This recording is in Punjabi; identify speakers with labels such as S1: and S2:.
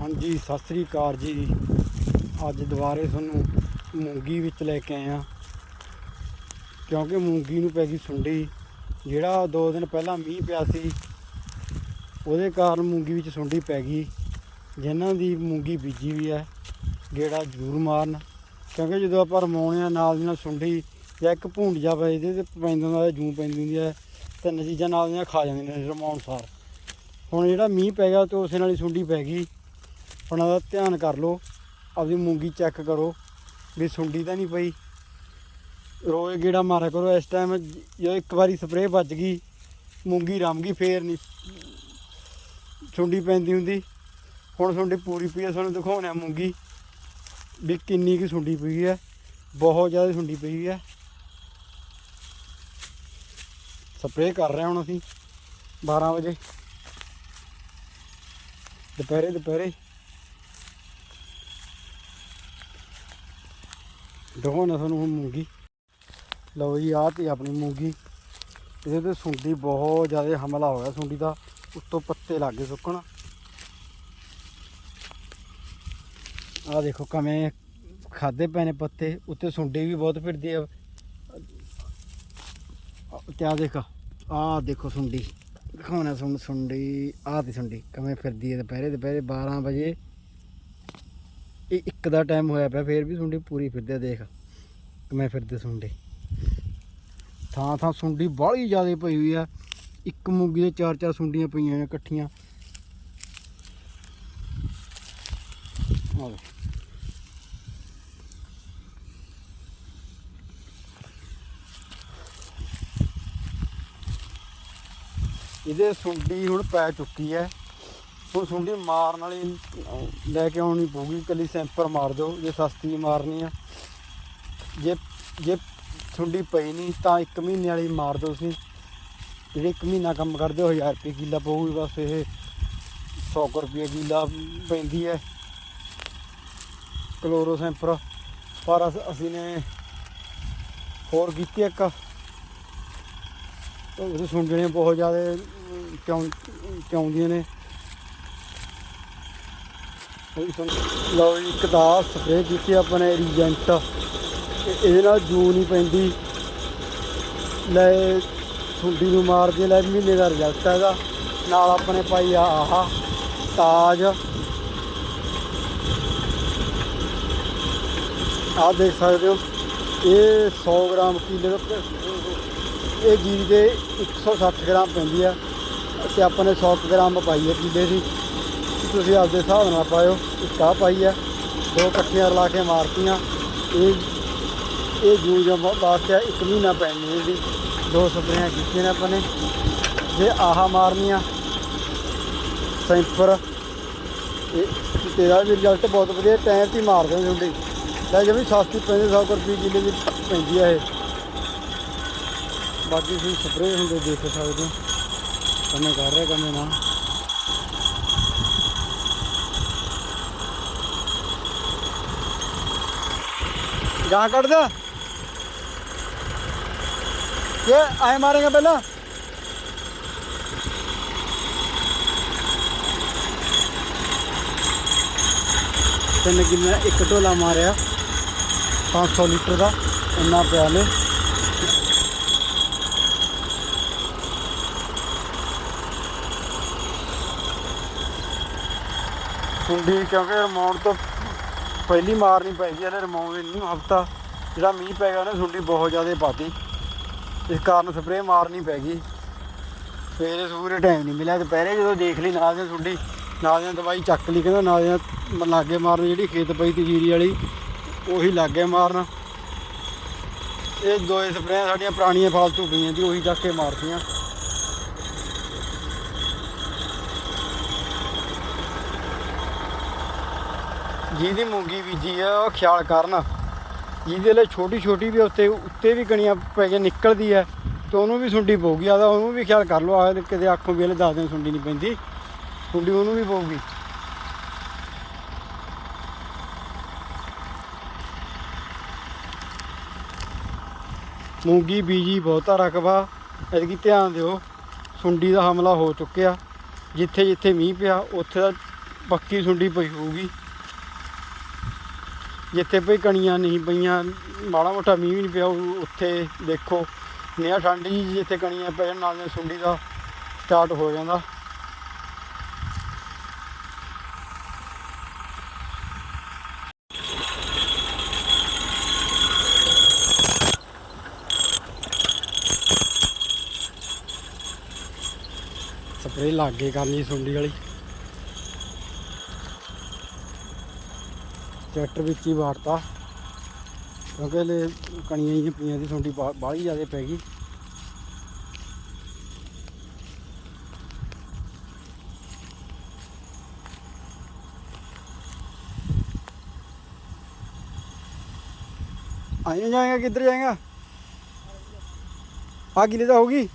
S1: ਹਾਂਜੀ, ਸਤਿ ਸ੍ਰੀ ਅਕਾਲ ਜੀ। ਅੱਜ ਦੁਬਾਰੇ ਤੁਹਾਨੂੰ ਮੂੰਗੀ ਵਿੱਚ ਲੈ ਕੇ ਆਏ ਆ ਕਿਉਂਕਿ ਮੂੰਗੀ ਨੂੰ ਪੈ ਗਈ ਸੁੰਡੀ। ਜਿਹੜਾ ਦੋ ਦਿਨ ਪਹਿਲਾਂ ਮੀਂਹ ਪਿਆ ਸੀ, ਉਹਦੇ ਕਾਰਨ ਮੂੰਗੀ ਵਿੱਚ ਸੁੰਡੀ ਪੈ ਗਈ। ਜਿਨ੍ਹਾਂ ਦੀ ਮੂੰਗੀ ਬੀਜੀ ਵੀ ਹੈ, ਗੇੜਾ ਜ਼ਰੂਰ ਮਾਰਨ। ਕਿਉਂਕਿ ਜਦੋਂ ਆਪਾਂ ਰਮਾਉਣੇ ਆ ਨਾਲ ਦੀ ਨਾਲ ਸੁੰਡੀ ਜਾਂ ਇੱਕ ਭੂੰਡ ਜਾ ਪੈ ਤੇ ਪੈਂਦਾ ਹੁੰਦਾ ਜੂੰ ਪੈਂਦੀ ਹੁੰਦੀ ਹੈ, ਤਿੰਨ ਚੀਜ਼ਾਂ ਨਾਲ ਦੀਆਂ ਖਾ ਜਾਂਦੀਆਂ ਨੇ ਰਮਾਉਣ ਸਾਰ ਹੁਣ ਜਿਹੜਾ ਮੀਂਹ ਪੈ ਗਿਆ ਤੇ ਉਸੇ ਨਾਲ ਹੀ ਸੁੰਡੀ ਪੈ ਗਈ। ਉਹਨਾਂ ਦਾ ਧਿਆਨ ਕਰ ਲਓ, ਆਪਦੀ ਮੂੰਗੀ ਚੈੱਕ ਕਰੋ ਵੀ ਸੁੰਡੀ ਤਾਂ ਨਹੀਂ ਪਈ। ਰੋਜ਼ ਗੇੜਾ ਮਾਰਿਆ ਕਰੋ, ਇਸ ਟਾਈਮ ਜਦੋਂ ਇੱਕ ਵਾਰੀ ਸਪਰੇਅ ਵੱਜ ਗਈ, ਮੂੰਗੀ ਰਮ ਗਈ, ਫੇਰ ਨਹੀਂ ਸੁੰਡੀ ਪੈਂਦੀ ਹੁੰਦੀ। ਹੁਣ ਸੁੰਡੀ ਪੂਰੀ ਪਈ ਹੈ ਤੁਹਾਨੂੰ ਦਿਖਾਉਣਾ ਮੂੰਗੀ ਵੀ ਕਿੰਨੀ ਕੁ ਸੁੰਡੀ ਪਈ ਹੈ ਬਹੁਤ ਜ਼ਿਆਦਾ ਸੁੰਡੀ ਪਈ ਹੈ ਸਪਰੇਅ ਕਰ ਰਹੇ ਹੁਣ ਅਸੀਂ 12 ਵਜੇ। ਦੁਪਹਿਰੇ ਦੁਪਹਿਰੇ। ਦਿਖਾਉਣਾ ਤੁਹਾਨੂੰ ਹੁਣ ਮੂੰਗੀ। ਲਓ ਜੀ, ਆਹ ਤੇ ਆਪਣੀ ਮੂੰਗੀ। ਇਹਦੇ ਤੇ ਸੁੰਡੀ ਬਹੁਤ ਜ਼ਿਆਦਾ ਹਮਲਾ ਹੋ ਗਿਆ ਸੁੰਡੀ ਦਾ। ਉੱਤੋਂ ਪੱਤੇ ਲੱਗ ਗਏ ਸੁੱਕਣ। ਆਹ ਦੇਖੋ ਕਵੇਂ ਖਾਦੇ ਪਏ ਨੇ ਪੱਤੇ। ਉੱਤੇ ਸੁੰਡੀ ਵੀ ਬਹੁਤ ਫਿਰਦੀ ਆ। ਤੇ ਆਹ ਦੇਖ, ਆਹ ਦੇਖੋ ਸੁੰਡੀ। ਦਿਖਾਉਣਾ ਸੁਣ ਸੁੰਡੀ, ਆਹ ਤੇ ਸੁੰਡੀ। ਕਵੇਂ ਫਿਰਦੀ ਹੈ ਦੁਪਹਿਰੇ ਦੁਪਹਿਰੇ 12 ਵਜੇ। ਇਹ ਇੱਕ ਦਾ ਟਾਈਮ ਹੋਇਆ ਪਿਆ, ਫੇਰ ਵੀ ਸੁੰਡੀ ਪੂਰੀ ਫਿਰਦੇ ਦੇਖ। ਕਵੇਂ ਫਿਰਦੇ ਸੁੰਡੀ। ਥਾਂ ਥਾਂ ਸੁੰਡੀ ਬਾਹਲੀ ਜ਼ਿਆਦਾ ਪਈ ਹੋਈ ਆ। ਇੱਕ ਮੂੰਗੀ ਦੇ ਚਾਰ ਚਾਰ ਸੁੰਡੀਆਂ ਪਈਆਂ ਨੇ ਇਕੱਠੀਆਂ। ਇਹਦੇ ਸੁੰਡੀ ਹੁਣ ਪੈ ਚੁੱਕੀ ਹੈ। ਹੁਣ ਸੁੰਡੀ ਮਾਰਨ ਵਾਲੀ ਲੈ ਕੇ ਆਉਣੀ ਪਊਗੀ ਕੱਲੀ ਸੈਂਪਰ ਮਾਰ ਦਿਓ, ਜੇ ਸਸਤੀ ਮਾਰਨੀ ਆ। ਜੇ ਜੇ ਸੁੰਡੀ ਪਈ ਨਹੀਂ, ਤਾਂ 1 ਮਹੀਨੇ ਵਾਲੀ ਮਾਰ ਦਿਓ ਤੁਸੀਂ। ਜਿਹੜੇ 1 ਮਹੀਨਾ ਕੰਮ ਕਰਦੇ ਹੋ 1000 ਰੁਪਏ ਕਿੱਲਾ ਪਊਗੀ, ਬਸ ਇਹ 100 ਕੁ ਰੁਪਏ ਕਿੱਲਾ ਪੈਂਦੀ ਹੈ। ਕਲੋਰੋ ਸੈਂਪਰ। ਪਰ ਅਸ- ਅਸੀਂ ਨੇ ਹੋਰ ਕੀਤੀ ਇੱਕ। ਉਹ ਸੁੰਡਣੀਆਂ ਬਹੁਤ ਜ਼ਿਆਦਾ ਕਿਉਂ ਕਿਉਂਦੀਆਂ ਨੇ। ਲਓ ਜੀ, ਇੱਕ ਦਾ ਸਪਰੇਅ ਕੀਤੀ ਆਪਣੇ ਨੇ ਰੀਜੈਂਟ ਇਹਦੇ ਨਾਲ ਜੂ ਨਹੀਂ ਪੈਂਦੀ। ਲੈ ਸੁੰਡੀ ਨੂੰ ਮਾਰਦੀ ਲੈ ਮਹੀਨੇ ਦਾ ਰਿਜ਼ਲਟ ਹੈਗਾ। ਨਾਲ ਆਪਣੇ ਪਾਈ ਆ ਆਹਾ ਤਾਜ। ਆਹ ਦੇਖ ਸਕਦੇ ਹੋ ਇਹ 100 ਗ੍ਰਾਮ ਕਿਲੇ ਦਾ ਇਹ ਜੀਰੀ ਦੇ 160 ਗ੍ਰਾਮ ਪੈਂਦੀ ਆ। ਤੇ ਆਪਾਂ ਨੇ 100 ਗ੍ਰਾਮ ਪਾਈ ਹੈ ਕਿਲੇ ਦੀ। ਤੁਸੀਂ ਆਪਦੇ ਹਿਸਾਬ ਨਾਲ ਪਾਇਓ ਇੱਕ ਆਹ ਪਾਈ ਆ ਦੋ ਇਕੱਠੀਆਂ ਰਲਾ ਕੇ ਮਾਰਤੀਆਂ। ਇਹ ਇਹ ਜੂ ਜਮ ਵਾਸਤੇ ਇੱਕ ਮਹੀਨਾ ਪੈਣੀ ਇਹਦੀ ਦੋ ਸਪਰੇਆਂ ਕੀਤੀਆਂ ਨੇ ਆਪਾਂ ਨੇ। ਜੇ ਆਹਾ ਮਾਰਨੀਆਂ, ਸੈਂਪਰ ਇਹ ਤੇਰਾ ਵੀ ਰਿਜ਼ਲਟ ਬਹੁਤ ਵਧੀਆ ਟਾਈਮ ਤੇ ਹੀ ਮਾਰਦੇ ਨੇ ਤੁਹਾਡੀ। ਲੈ ਜਿਵੇਂ ਸਸਤੀ ਪੈਂਦੀ 100 ਰੁਪਏ ਕਿਲੇ ਦੀ ਪੈਂਦੀ ਆ ਇਹ। ਬਾਕੀ ਤੁਸੀਂ ਸਪਰੇਅ ਹੁੰਦੇ ਦੇਖ ਸਕਦੇ ਹੋ। ਕੰਮ ਕਰ ਰਿਹਾ ਕੰਮੇ ਨਾ ਗਾਂ ਕੱਢ ਦੇ ਇਹ ਆਏ ਮਾਰੇਗਾ ਪਹਿਲਾਂ। ਤਿੰਨ ਕਿੰਨਾ ਇੱਕ ਢੋਲਾ ਮਾਰਿਆ। 500 ਲੀਟਰ ਦਾ, ਇੰਨਾ ਪਿਆ ਨੇ। ਸੁੰਡੀ ਕਿਉਂਕਿ ਰਮਾਉਣ ਤੋਂ ਪਹਿਲੀ ਮਾਰਨੀ ਪੈ ਗਈ ਹਲੇ ਰਮਾਉਣ ਨਹੀਂ ਹਫਤਾ, ਜਿਹੜਾ ਮੀਂਹ ਪੈ ਗਿਆ ਉਹਨੇ ਸੁੰਡੀ ਬਹੁਤ ਜ਼ਿਆਦਾ ਪਾਤੀ। ਇਸ ਕਾਰਨ ਸਪਰੇਅ ਮਾਰਨੀ ਪੈ ਗਈ। ਸਵੇਰੇ ਸੂਰੇ ਟਾਈਮ ਨਹੀਂ ਮਿਲਿਆ, ਦੁਪਹਿਰੇ ਜਦੋਂ ਦੇਖ ਲਈ ਨਾਲ ਦੀ ਸੁੰਡੀ, ਨਾਲ ਦੀ ਦਵਾਈ ਚੱਕ ਲਈ, ਕਹਿੰਦਾ ਨਾਲ ਦੀ ਲਾਗੇ ਮਾਰਨ ਜਿਹੜੀ ਖੇਤ ਪਈ ਤੀ ਜੀਰੀ ਵਾਲੀ, ਉਹੀ ਲਾਗੇ ਮਾਰਨ। ਇਹ ਦੋਏ ਸਪਰੇਆਂ ਸਾਡੀਆਂ ਪੁਰਾਣੀਆਂ ਫਾਲਤੂ ਪਈਆਂ ਸੀ ਉਹੀ ਚੱਕ ਕੇ ਮਾਰਤੀਆਂ। ਜਿਹਦੀ ਮੂੰਗੀ ਬੀਜੀ ਆ, ਉਹ ਖਿਆਲ ਕਰਨ। ਜਿਹਦੇ ਲਈ ਛੋਟੀ ਛੋਟੀ ਵੀ ਉੱਤੇ ਉੱਤੇ ਵੀ ਕਣੀਆਂ ਪੈ ਕੇ ਨਿਕਲਦੀ ਹੈ ਤੇ ਉਹਨੂੰ ਵੀ ਸੁੰਡੀ ਪਊਗੀ। ਆਦਾ ਉਹਨੂੰ ਵੀ ਖਿਆਲ ਕਰ ਲਓ ਆ ਕਿਤੇ ਆਖੋਂ ਵੀ ਹਲੇ ਦੱਸ ਦਿਨ ਸੁੰਡੀ ਨਹੀਂ ਪੈਂਦੀ। ਸੁੰਡੀ ਉਹਨੂੰ ਵੀ ਪਊਗੀ। ਮੂੰਗੀ ਬੀਜੀ ਬਹੁਤਾ ਰਕਬਾ। ਐਤਕੀ ਧਿਆਨ ਦਿਓ, ਸੁੰਡੀ ਦਾ ਹਮਲਾ ਹੋ ਚੁੱਕਿਆ। ਜਿੱਥੇ ਜਿੱਥੇ ਮੀਂਹ ਪਿਆ, ਉੱਥੇ ਦਾ ਪੱਕੀ ਸੁੰਡੀ ਪਈ ਹੋਊਗੀ। ਜਿੱਥੇ ਭਈ ਕਣੀਆਂ ਨਹੀਂ ਪਈਆਂ, ਮਾੜਾ ਮੋਟਾ ਮੀਂਹ ਵੀ ਨਹੀਂ ਪਿਆ ਉੱਥੇ ਦੇਖੋ, ਨਿਆ ਠੰਡ ਜੀ, ਜਿੱਥੇ ਕਣੀਆਂ ਪੈ ਜਾਣ ਨਾਲ ਨਾਲ ਸੁੰਡੀ ਦਾ ਸਟਾਰਟ ਹੋ ਜਾਂਦਾ। ਸਪਰੇ ਲਾਗੇ ਕਰਨੀ ਸੁੰਡੀ ਵਾਲੀ। ਟਰੈਕਟਰ ਵਿੱਚ ਹੀ ਵਾਰਤਾ। ਕਿਉਂਕਿ ਲੈ ਕਣੀਆਂ ਹੀ ਪਈਆਂ ਦੀ ਥੋੜੀ ਬਾਹਲੀ ਜ਼ਿਆਦਾ ਪੈ ਗਈ। ਆਏ ਜਾਏਗਾ, ਕਿੱਧਰ ਜਾਏਗਾ? ਆ ਕਿਲੇ ਤਾਂ ਹੋਗੀ